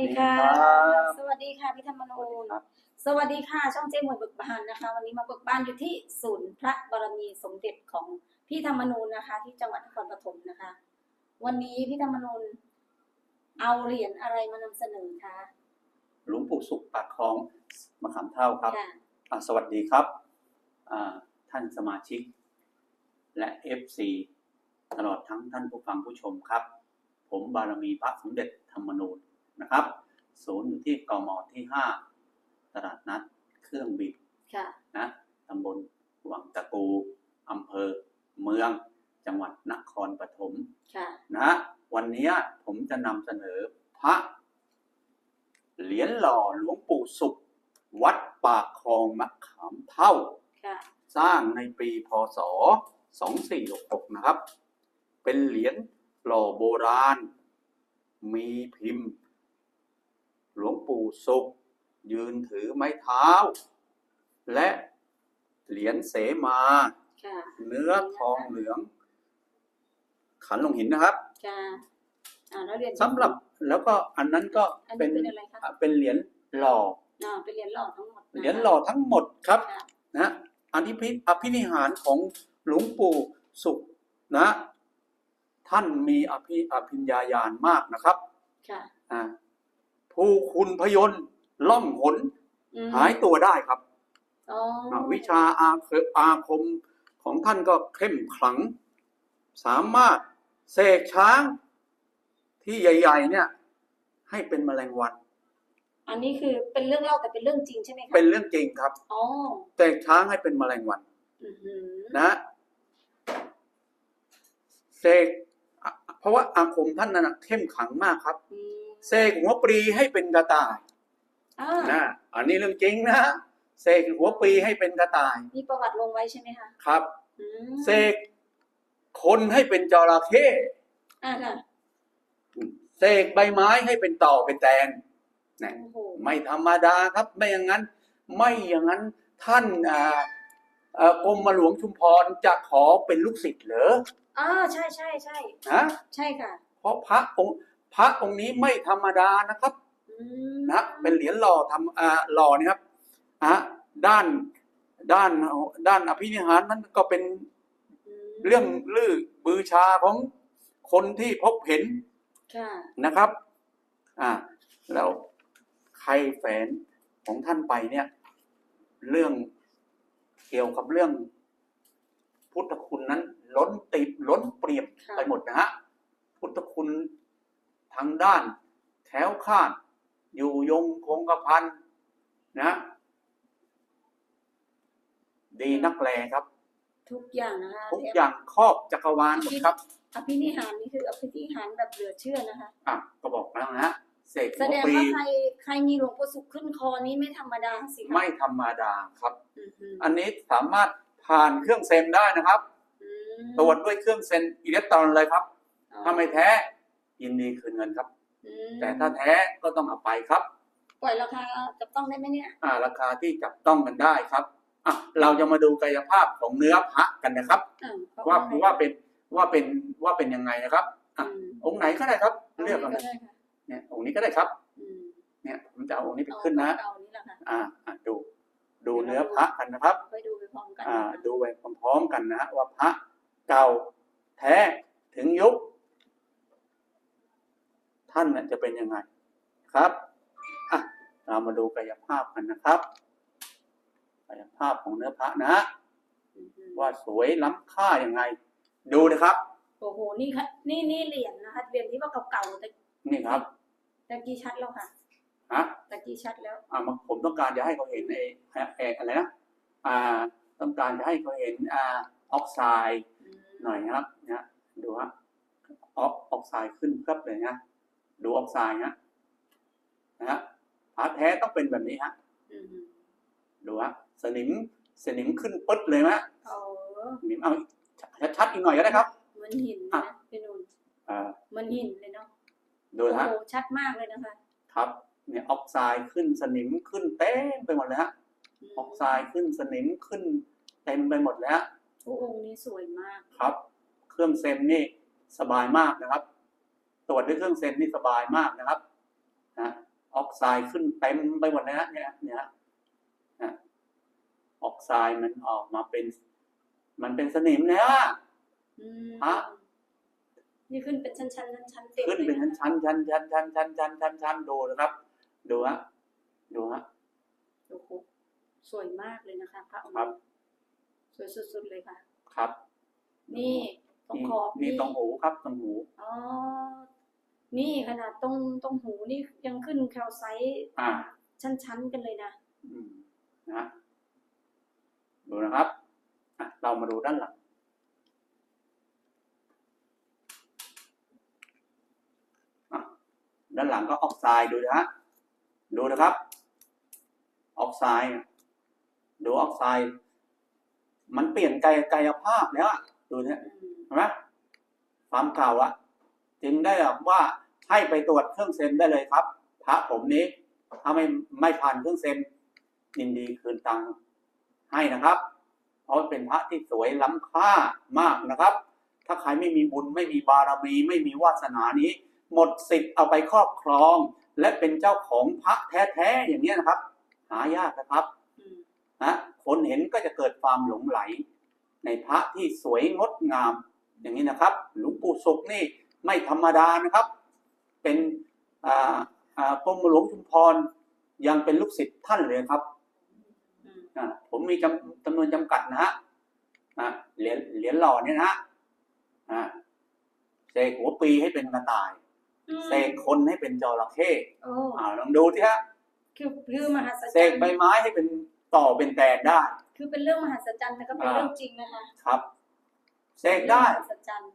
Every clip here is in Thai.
ดีค่ะครับสวัสดีค่ะพี่ธรรมนูญครับสวัสดีค่ะ ช่องเจ๊หมวยเบิกบานนะคะ วันนี้มาเบิกบานอยู่ที่ศูนย์พระบารมีสมเด็จของพี่ธรรมนูญนะคะ ที่จังหวัดนครปฐมนะคะ วันนี้พี่ธรรมนูญเอาเหรียญอะไรมานำเสนอคะหลวงปู่สุขปากคลองมะขามเท่าครับค่ะอ่าสวัสดีครับอ่าท่านสมาชิก และ FC ตลอดทั้งท่านผู้ฟังผู้ชมครับ ผมบารมีพระสมเด็จธรรมนูญ นะครับ ศูนย์อยู่ที่กมที่ 5 ตลาดนัด เครื่องบิดค่ะนะตำบลวังตะกูอำเภอ เมือง จังหวัดนครปฐมค่ะนะวันนี้ผมจะนำเสนอพระเหรียญหล่อหลวงปู่สุข วัดปากคลองมะขามเท่าค่ะสร้างในปีพศ 2466 นะครับ เป็นเหรียญหล่อโบราณ มีพิมพ์หลวง ปู่สุข ยืนถือไม้เท้า และเหรียญเสมาค่ะเนื้อทองเหลือง ขันลงหินนะครับค่ะอ่าแล้วเหรียญสำหรับแล้วก็อันนั้นก็อันเป็นี้นเป็นอะไรคะอะเป็นเหรียญหล่ออ่าเป็นเหรียญหล่อทั้งหมดนะคะเหรียญหล่อทั้งหมดครับค่ะนะอันที่พิอภินิหารของหลวงปู่สุขนะ ท่านมีอภิอภิญญาญาณมากนะครับ ค่ะอ่า ผู้คุณพยนต์ล่องหนอืมหายตัวได้ครับอ๋ออ่าวิชาอาเคอาคมของท่านก็เข้มขลัง สามารถเสกช้างที่ใหญ่ ๆ เนี่ย ให้เป็นแมลงวัน อันนี้คือเป็นเรื่องเล่าแต่เป็นเรื่องจริงใช่ไหมคะเป็นเรื่องจริงครับอ๋อเสกช้างให้เป็นแมลงวันอือหือนะเสกอะเพราะว่าอาคมท่านนั้นนะเข้มขลังมากครับอืม เสกหัวปรีให้เป็นกระต่ายอ่านะอันนี้เรื่องจริงนะเสกหัวปรีให้เป็นกระต่ายมีประวัติลงไว้ใช่ไหมคะครับอืมเสกคนให้เป็นจระเข้อ่าค่ะเสกใบไม้ให้เป็นต่อเป็นแตนนะโอ้โหไม่ธรรมดาครับไม่อย่างนั้น ไม่อย่างนั้นท่านอ่าเอ่อกรมหลวงชุมพรจะขอเป็นลูกศิษย์เหรออ่าใช่ใช่ใช่นะใช่ค่ะ เพราะพระองค์ พระองค์นี้ไม่ธรรมดานะครับอืมนะเป็นเหรียญหล่อทำอ่าหล่อนี่ครับอะด้านด้านด้านอภินิหารนั้นก็เป็นมเรื่องลือบือชาของคนที่พบเห็นค่ะนะครับอ่าแล้วใครแฝนของท่านไปเนี่ย เรื่องเกี่ยวกับเรื่อง พุทธคุณนั้น ล้นติดล้นเปรียบค่ะไปหมดนะฮะพุทธคุณ ทางด้านแถวคลาด อยู่ยงคงกระพันนะ ดีนักแลครับ ทุกอย่างนะคะทุกอย่างครอบจักรวาลหมดครับอภินิหารนี่คืออภินิหารแบบเหลือเชื่อนะคะอะก็บอกแล้วนะฮะเสกแสหัวดงปรีว่าใครใครมีหลวงปู่สุขขึ้นคอนี้ไม่ธรรมดาสิคะไม่ธรรมดาครับอือหืออันนี้สามารถผ่านเครื่องเซนได้นะครับอืมตรวจด้วยเครื่องเซนอิเล็กตรอนเลยครับอ๋อถ้าไม่แท้ ยินดีคืนเงินครับ อืมแต่ถ้าแท้ก็ต้องเอาไปครับ ปล่อยราคาจับต้องได้ไหมเนี่ย อ่าราคาที่จับต้องกันได้ครับอะเราจะมาดูกายภาพของเนื้อพระกันนะครับ อ่าเขว่าให้ว่าเป็นว่าเป็นว่าเป็นยังไงนะครับอือะมองค์ไหนก็ได้ครับ เลือกาเอาไว้เลยก็ได้ค่ะเนี่ยองค์นี้ก็ได้ครับ อืมเนี่ยผมจะเอาองค์นี้ไปเอาขึ้นนะเอานี่แหละค่ะอ่าอะดู ดูเนื้อพระกันนะครับ ไปดูไปพร้อมกันอ่านะคะดูไปพร้อมๆกันนะฮะว่าพระเก่าแท้ถึงยุค ท่านน่ะจะเป็นยังไงครับอะเรามาดูกายภาพกันนะครับกายภาพของเนื้อพระนะฮะอืมว่าสวยล้ำค่ายังไง ดูนะครับโอ้โหนี่ค่ะนี่นี่เหรียญนะคะเหรียญที่ว่าเก่าๆแต่นี่ครับตะกี้ชัดแล้วค่ะฮะตะกี้ชัดแล้วอ่ามาผมต้องการจะให้เขาเห็นไอ้ไอ้อะไรนะอ่าต้องการจะให้เขาเห็นอ่าออกไซด์อืมหน่อยนะครับเนี่ยดูฮะออกออกไซด์ขึ้นครับเลยนะ ดูออกไซด์นะนะฮะพระแท้ต้องเป็นแบบนี้ฮะอืมดูฮะสนิมสนิมขึ้นปึ๊ดเลยไหมเอาสนิมเอาชัดๆอีกหน่อยก็ได้ครับเหมันหินอะนะพี่นุ่นอ่าเหมันหินเลยเนาะดูโอ้นะฮะโหชัดมากเลยนะคะ ครับ เนี่ยออกไซด์ขึ้นสนิมขึ้นเต็มไปหมดเลยฮะมออกไซด์ขึ้นสนิมขึ้นเต็มไปหมดแล้วโอ้องค์นี้สวยมากครับ เครื่องเซนนี่สบายมากนะครับ ตรวจด้วยเครื่องเซนนี่สบายมากนะครับนะออกไซด์ขึ้นเต็มไปหมดเลยนะเนี่ยเนี่ยนะออกไซด์มันออกมาเป็น มันเป็นสนิมแล้วอะอืมฮะนี่ขึ้นเป็นชั้นๆชั้นๆชั้นๆเต็มขึ้นเป็นลยะชั้นชั้นชั้นชั้นชั้นชั้นชั้นชั้นชั้นดูนะครับ ดูฮะดูฮะโอ้โหสวยมากเลยนะคะพระองค์ครับสวยสุดๆเลยค่ะ ครับ นี่ตรงนี่ขอบนี่ตรงหูครับตรงหูอ๋อ นี่ขนาดตรงตรงหูนี่ยังขึ้นแคลไซต์อ่าชั้นๆกันเลยนะอืมนะดูนะครับอะเรามาดูด้านหลังอะด้านหลังก็ออกไซด์ดูนะฮะดูนะครับ ออกไซด์ดูออกไซด์มันเปลี่ยนกายกายภาพแล้วอะดูเนี่ยอืมเห็นไหมความเก่าอะ จึงได้บอกว่าให้ไปตรวจเครื่องเซนได้เลยครับพระผมนี้ถ้าไม่ไม่ผ่านเครื่องเซนยินดีคืนตังค์ให้นะครับ เพราะเป็นพระที่สวยล้ำค่ามากนะครับ ถ้าใครไม่มีบุญไม่มีบารมี ไม่มีวาสนานี้ หมดสิทธิ์เอาไปครอบครอง และเป็นเจ้าของพระแท้ๆอย่างนี้ยนะครับ หายากนะครับอืมนะคนเห็นก็จะเกิดความหลงไหล ในพระที่สวยงดงามอย่างนี้นะครับ หลวงปู่ศุกร์นี่ ไม่ธรรมดานะครับ เป็นอ่าอ่ากรมหลวงชุมพรยังเป็นลูกศิษย์ท่านเลยครับอืมอ่าผมมีจำจำนวนจำกัดนะฮะอ่าเหรียญเหรียญหล่อเนี่ยนะฮะอ่าเสกหัวปีให้เป็นกระต่ายอืมเสกคนให้เป็นจระเข้โอ้อ่าลองดูที่ฮะคือคือมหัศจเสรกรย์ใบไม้ให้เป็นต่อเป็นแตนได้ คือเป็นเรื่องมหัศจรรย์แต่ก็เป็นอ่าเรื่องจริงนะคะครับเสกได้มหัศจรรย์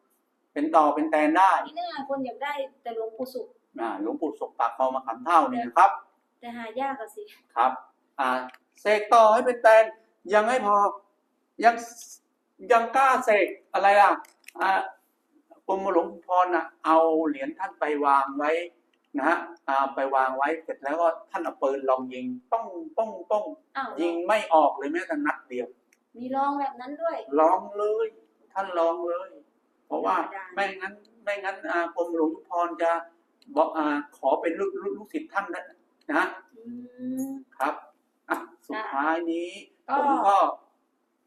เป็นต่อเป็นแตนได้นี่น่าคนอยากได้แต่หลวงปู่สุขอ่าหลวงปู่ศุกร์ปากคลองมาขำเท่าเนี่ยนะครับ แต่หายากอะสิครับ อ่าเสกต่อให้เป็นแตนยังไม่พอ ยังยังกล้าเสกอะไรอะอ่ากรมหลวงพรน่ะเอาเหรียญท่านไปวางไว้นะฮะอ่าไปวางไว้เสร็จแล้วก็ท่านเอาปืนลองยิงป้องป้องป้องอ้าวยิงไม่ออกเลยแม้แต่นัดเดียว มีรองแบบนั้นด้วย ลองเลย ท่านลองเลย เพราะว่าธรรมดาไม่งั้นไม่งั้นอ่ากรมหลวงชุมพรจะบอกอ่าขอเป็นลูกลูกลูกศิษย์ท่านนะนะอืมครับอะสุดท้ายนี้ก็ผมก็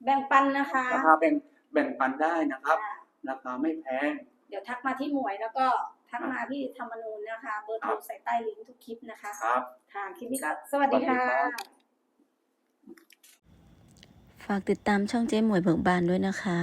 แบ่งปันนะคะราคาแบ่งแบ่งปันได้นะครับอ่าราคาไม่แพง เดี๋ยวทักมาที่หมวยแล้วก็ทักมาที่ธรรมนูญนะคะ เบอร์โทรใส่ใต้ลิงก์ทุกคลิปนะคะครับค่ะคลิปนี้ก็สวัสดีค่ะสวัสดีครับฝากติดตามช่องเจ๊หมวยเบิกบานด้วยนะคะ